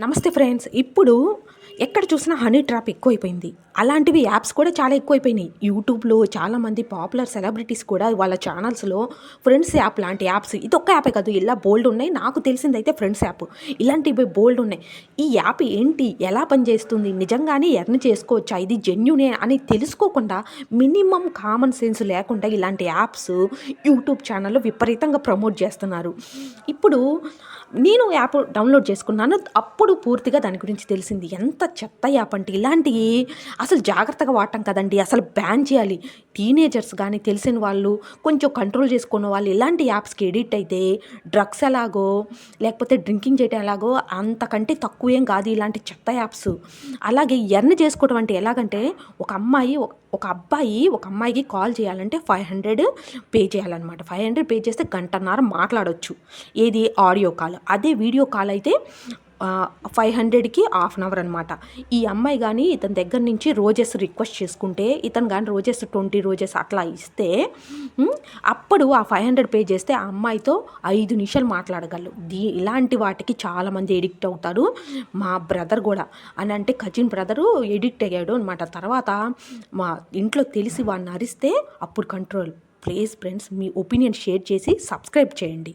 నమస్తే ఫ్రెండ్స్ ఇప్పుడు ఎక్కడ చూసినా హనీ ట్రాప్ ఎక్కువైపోయింది. అలాంటివి యాప్స్ కూడా చాలా ఎక్కువైపోయినాయి. యూట్యూబ్లో చాలామంది పాపులర్ సెలబ్రిటీస్ కూడా వాళ్ళ ఛానల్స్లో ఫ్రెండ్స్ యాప్ లాంటి యాప్స్ ఇది ఒక్క యాపే కాదు ఇలా బోల్డ్ ఉన్నాయి. నాకు తెలిసిందైతే ఫ్రెండ్స్ యాప్. ఇలాంటివి బోల్డ్ ఉన్నాయి. ఈ యాప్ ఏంటి? ఎలా పనిచేస్తుంది? నిజంగానే ఎర్న్ చేసుకోవచ్చా? ఇది జెన్యునే అని తెలుసుకోకుండా మినిమం కామన్ సెన్స్ లేకుండా ఇలాంటి యాప్స్ యూట్యూబ్ ఛానల్లో విపరీతంగా ప్రమోట్ చేస్తున్నారు. ఇప్పుడు నేను యాప్ డౌన్లోడ్ చేసుకున్నాను. అప్పుడు పూర్తిగా దాని గురించి తెలిసింది. ఎంత చెత్త యాప్ అంటే ఇలాంటివి అసలు జాగ్రత్తగా వాడటం కదండి. అసలు బ్యాన్ చేయాలి. టీనేజర్స్ కానీ తెలిసిన వాళ్ళు కొంచెం కంట్రోల్ చేసుకున్న వాళ్ళు ఇలాంటి యాప్స్కి ఎడిట్ అయితే డ్రగ్స్ ఎలాగో లేకపోతే డ్రింకింగ్ చేయడం ఎలాగో అంతకంటే తక్కువేం కాదు ఇలాంటి చెత్త యాప్స్. అలాగే ఎర్న్ చేసుకోవడం అంటే ఎలాగంటే ఒక అమ్మాయి ఒక- ఒక అబ్బాయి ఒక అమ్మాయికి కాల్ చేయాలంటే ఫైవ్ హండ్రెడ్ పే చేయాలన్నమాట. ఫైవ్ హండ్రెడ్ పే చేస్తే గంటన్నర మాట్లాడొచ్చు. ఏది? Audio call. అదే వీడియో కాల్ అయితే ఫైవ్ హండ్రెడ్కి హాఫ్ అన్ అవర్ అనమాట ఈ అమ్మాయి కానీ ఇతని దగ్గర నుంచి రోజెస్ రిక్వెస్ట్ చేసుకుంటే ఇతను కానీ రోజెస్ ట్వంటీ రోజెస్ అట్లా ఇస్తే అప్పుడు ఆ ఫైవ్ హండ్రెడ్ పే చేస్తే ఆ అమ్మాయితో ఐదు నిమిషాలు మాట్లాడగలరు దీ ఇలాంటి వాటికి చాలామంది ఎడిక్ట్ అవుతారు. మా బ్రదర్ కూడా. అని అంటే కజిన్ బ్రదరు ఎడిక్ట్ అయ్యాడు అనమాట తర్వాత మా ఇంట్లో తెలిసి వాడిని అరిస్తే అప్పుడు కంట్రోల్ ప్లీజ్ ఫ్రెండ్స్ మీ ఒపీనియన్ షేర్ చేసి సబ్స్క్రైబ్ చేయండి.